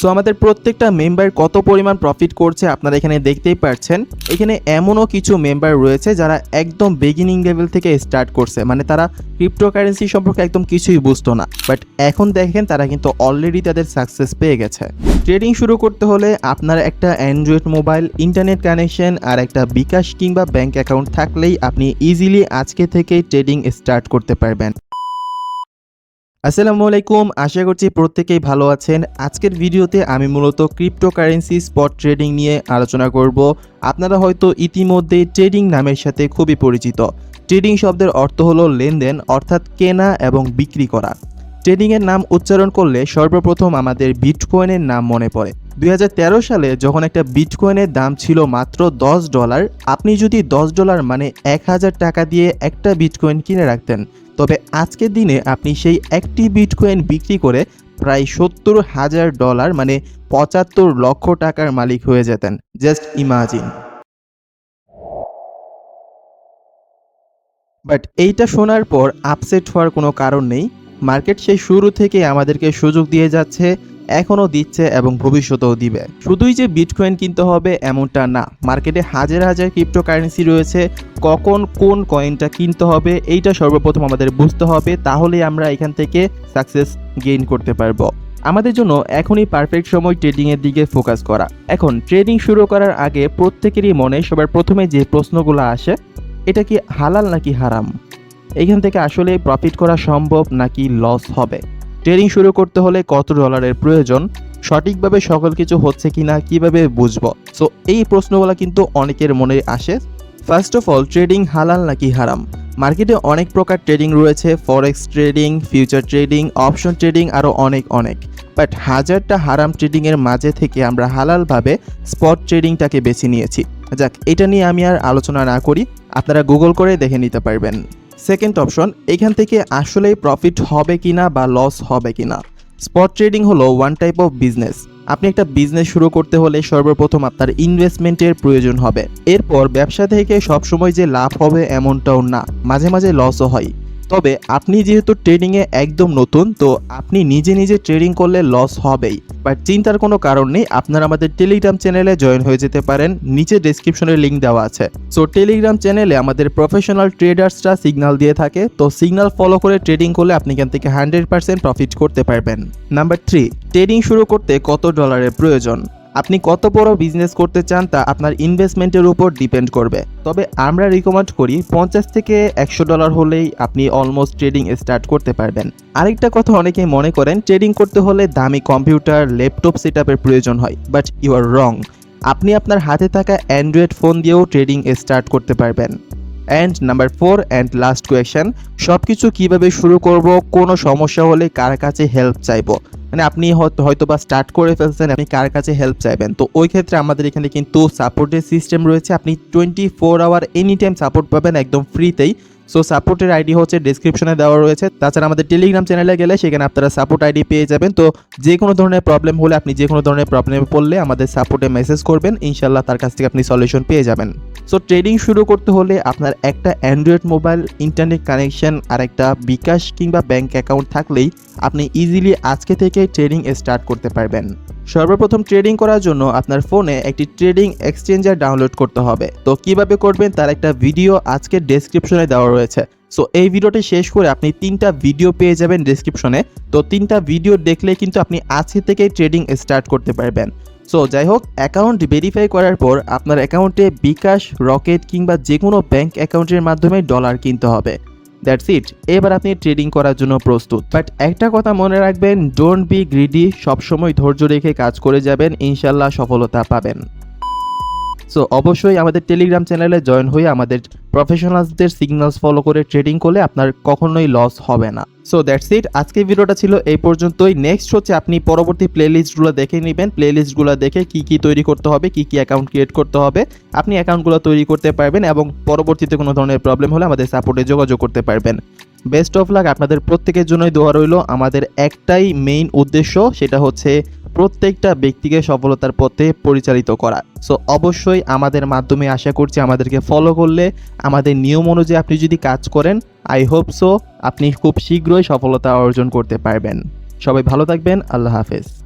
So আমাদের প্রত্যেকটা member কত পরিমাণ প্রফিট করছে আপনারা এখানে দেখতেই পাচ্ছেন এখানে এমনও কিছু মেম্বার রয়েছে যারা একদম বিগিনিং লেভেল থেকে স্টার্ট করছে। মানে তারা ক্রিপ্টোকারেন্সি সম্পর্কে একদম কিছুই বুঝতো না। বাট এখন দেখেন তারা কিন্তু অলরেডি তাদের সাকসেস পেয়ে গেছে। ট্রেডিং শুরু করতে হলে আপনার একটা অ্যান্ড্রয়েড মোবাইল ইন্টারনেট কানেকশন আর একটা বিকাশ কিংবা ব্যাংক অ্যাকাউন্ট থাকলেই আপনি ইজিলি আজকে থেকেই ট্রেডিং স্টার্ট করতে পারবেন। আসসালামু আলাইকুম আশা করছি প্রত্যেকেই ভালো আছেন। আজকের ভিডিওতে আমি মূলত ক্রিপ্টোকারেন্সি স্পট ট্রেডিং নিয়ে আলোচনা করব। আপনারা হয়তো ইতিমধ্যেই ট্রেডিং নামের সাথে খুবই পরিচিত। ট্রেডিং শব্দের অর্থ হলো লেনদেন, অর্থাৎ কেনা এবং বিক্রি করা। ট্রেডিংয়ের নাম উচ্চারণ করলে সর্বপ্রথম আমাদের বিটকয়েনের নাম মনে পড়ে। দুই হাজার তেরো সালে যখন একটা বিটকয়েনের দাম ছিল মাত্র দশ ডলার, আপনি যদি দশ ডলার মানে এক হাজার টাকা দিয়ে একটা বিটকয়েন কিনে রাখতেন তবে আজকের দিনে আপনি সেই একটি বিটকয়েন বিক্রি করে প্রায় সত্তর হাজার ডলার মানে পঁচাত্তর লক্ষ টাকার মালিক হয়ে যেতেন। জাস্ট ইমাজিন বাট এইটা শোনার পর আপসেট হওয়ার কোনো কারণ নেই। মার্কেট সেই শুরু থেকে আমাদেরকে সুযোগ দিয়ে যাচ্ছে। এখনও দিচ্ছে এবং ভবিষ্যতেও দিবে। শুধুই যে বিটকয়েন কিনতে হবে এমনটা না। মার্কেটে হাজার হাজার ক্রিপ্টোকারেন্সি রয়েছে। কখন কোন কয়েনটা কিনতে হবে, এইটা সর্বপ্রথম আমাদের বুঝতে হবে। তাহলে আমরা এখান থেকে সাকসেস গেইন করতে পারব। আমাদের জন্য এখনই পারফেক্ট সময় ট্রেডিংয়ের দিকে ফোকাস করা। এখন ট্রেডিং শুরু করার আগে প্রত্যেকেরই মনে, সবার প্রথমে যে প্রশ্নগুলো আসে, এটা কি হালাল নাকি হারাম? এখান থেকে আসলে প্রফিট করা সম্ভব নাকি লস হবে? ট্রেডিং শুরু করতে হলে কত ডলারের প্রয়োজন, সঠিকভাবে সকল কিছু হচ্ছে কি না কীভাবে বুঝব? সো এই প্রশ্নগুলো কিন্তু অনেকের মনে আসে। ফার্স্ট অফ অল ট্রেডিং হালাল নাকি হারাম? মার্কেটে অনেক প্রকার ট্রেডিং রয়েছে forex trading future trading option trading আরও অনেক অনেক। বাট হাজারটা হারাম ট্রেডিংয়ের মাঝে থেকে আমরা হালালভাবে স্পট ট্রেডিংটাকে বেছে নিয়েছি। যাক, এটা নিয়ে আমি আর আলোচনা না করি, আপনারা গুগল করে দেখে নিতে পারবেন। সেকেন্ড অপশন এখান থেকে আসলেই প্রফিট হবে কিনা বা লস হবে কিনা। স্পট ট্রেডিং হলো ওয়ান টাইপ অফ বিজনেস আপনি একটা বিজনেস শুরু করতে হলে সর্বপ্রথম আপনার ইনভেস্টমেন্টের প্রয়োজন হবে। এরপর ব্যবসা থেকে সবসময় যে লাভ হবে এমনটাও না। মাঝে মাঝে লসও হয়। তবে আপনি যেহেতু ট্রেডিংয়ে একদম নতুন, তো আপনি নিজে নিজে ট্রেডিং করলে লস হবেই। বাট চিন্তার কোনো কারণ নেই, আপনারা আমাদের টেলিগ্রাম চ্যানেলে জয়েন হয়ে যেতে পারেন, নিচে ডেসক্রিপশনে লিঙ্ক দেওয়া আছে। সো টেলিগ্রাম চ্যানেলে আমাদের প্রফেশনাল ট্রেডার্সরা সিগন্যাল দিয়ে থাকে, তো সিগন্যাল ফলো করে ট্রেডিং করলে আপনি এখান থেকে হান্ড্রেড পার্সেন্ট প্রফিট করতে পারবেন। নাম্বার থ্রি ট্রেডিং শুরু করতে কত ডলারের প্রয়োজন? আপনি কত বড় বিজনেস করতে চান তা আপনার ইনভেস্টমেন্টের উপর ডিপেন্ড করবে। তবে আমরা রিকমেন্ড করি পঞ্চাশ থেকে একশো ডলার হলেই আপনি অলমোস্ট ট্রেডিং স্টার্ট করতে পারবেন। আরেকটা কথা অনেকেই মনে করেন ট্রেডিং করতে হলে দামি কম্পিউটার ল্যাপটপ সেট প্রয়োজন হয় বাট ইউ আর রং আপনি আপনার হাতে থাকা অ্যান্ড্রয়েড ফোন দিয়েও ট্রেডিং স্টার্ট করতে পারবেন। And number four and last question সব কিছু কীভাবে শুরু করব, কোনো সমস্যা হলে কার কাছে হেল্প চাইব? মানে আপনি হয়তো বা স্টার্ট করে ফেলছেন, আপনি কার কাছে হেল্প চাইবেন? তো ওই ক্ষেত্রে আমাদের এখানে কিন্তু সাপোর্টের সিস্টেম রয়েছে। আপনি twenty four hour any time support পাবেন, একদম ফ্রিতেই সো সাপোর্টের আইডি হচ্ছে ডিসক্রিপশনে দেওয়া রয়েছে। তাছাড়া আমাদের টেলিগ্রাম চ্যানেলে গেলে সেখানে আপনারা সাপোর্ট আইডি পেয়ে যাবেন। তো যে কোনো ধরনের প্রবলেম হলে আপনি যে কোনো ধরনের প্রবলেমে পড়লে আমাদের সাপোর্টে মেসেজ করবেন। ইনশাল্লাহ তার কাছ থেকে আপনি সলিউশন পেয়ে যাবেন। সো ট্রেডিং শুরু করতে হলে আপনার একটা অ্যান্ড্রয়েড মোবাইল ইন্টারনেট কানেকশন আর একটা বিকাশ কিংবা ব্যাংক অ্যাকাউন্ট থাকলেই আপনি ইজিলি আজকে থেকে ট্রেডিং স্টার্ট করতে পারবেন। সর্বপ্রথম ট্রেডিং করার জন্য আপনার ফোনে একটি ট্রেডিং এক্সচেঞ্জার ডাউনলোড করতে হবে। তো কীভাবে করবেন তার একটা ভিডিও আজকে ডেসক্রিপশনে দেওয়া রয়েছে। সো এই ভিডিওটি শেষ করে আপনি তিনটা ভিডিও পেয়ে যাবেন ডেসক্রিপশনে তো তিনটা ভিডিও দেখলে কিন্তু আপনি আজকে থেকেই ট্রেডিং স্টার্ট করতে পারবেন। সো যাই হোক অ্যাকাউন্ট ভেরিফাই করার পর আপনার অ্যাকাউন্টে বিকাশ, রকেট কিংবা যে কোনো ব্যাংক অ্যাকাউন্টের মাধ্যমে ডলার কিনতে হবে। দ্যাটস ইট এবার আপনি ট্রেডিং করার জন্য প্রস্তুত। বাট একটা কথা মনে রাখবেন ডোন্ট বি গ্রিডি সবসময় ধৈর্য রেখে কাজ করে যাবেন ইনশাল্লাহ সফলতা পাবেন। সো অবশ্যই আমাদের টেলিগ্রাম চ্যানেলে জয়েন হয়ে আমাদের প্রফেশনালসদের সিগন্যালস ফলো করে ট্রেডিং করলে আপনার কখনোই লস হবে না। সো দ্যাটস ইট আজকের ভিডিওটা ছিল এই পর্যন্তই। নেক্সট হচ্ছে আপনি পরবর্তী প্লেলিস্টগুলো দেখে নেবেন। প্লেলিস্টগুলো দেখে কি কি তৈরি করতে হবে, কি কি অ্যাকাউন্ট ক্রিয়েট করতে হবে। আপনি অ্যাকাউন্টগুলো তৈরি করতে পারবেন এবং পরবর্তীতে কোনো ধরনের প্রবলেম হলে আমাদের সাপোর্টে যোগাযোগ করতে পারবেন। বেস্ট অফ লাক আপনাদের প্রত্যেকের জন্যই দোয়া রইল। আমাদের একটাই মেইন উদ্দেশ্য, সেটা হচ্ছে প্রত্যেকটা ব্যক্তিকে সফলতার পথে পরিচালিত করা। সো অবশ্যই আমাদের মাধ্যমে আশা করছি আমাদেরকে ফলো করলে, আমাদের নিয়ম অনুযায়ী আপনি যদি কাজ করেন আই হোপ সো আপনি খুব শীঘ্রই সফলতা অর্জন করতে পারবেন। সবাই ভালো থাকবেন, আল্লাহ হাফেজ।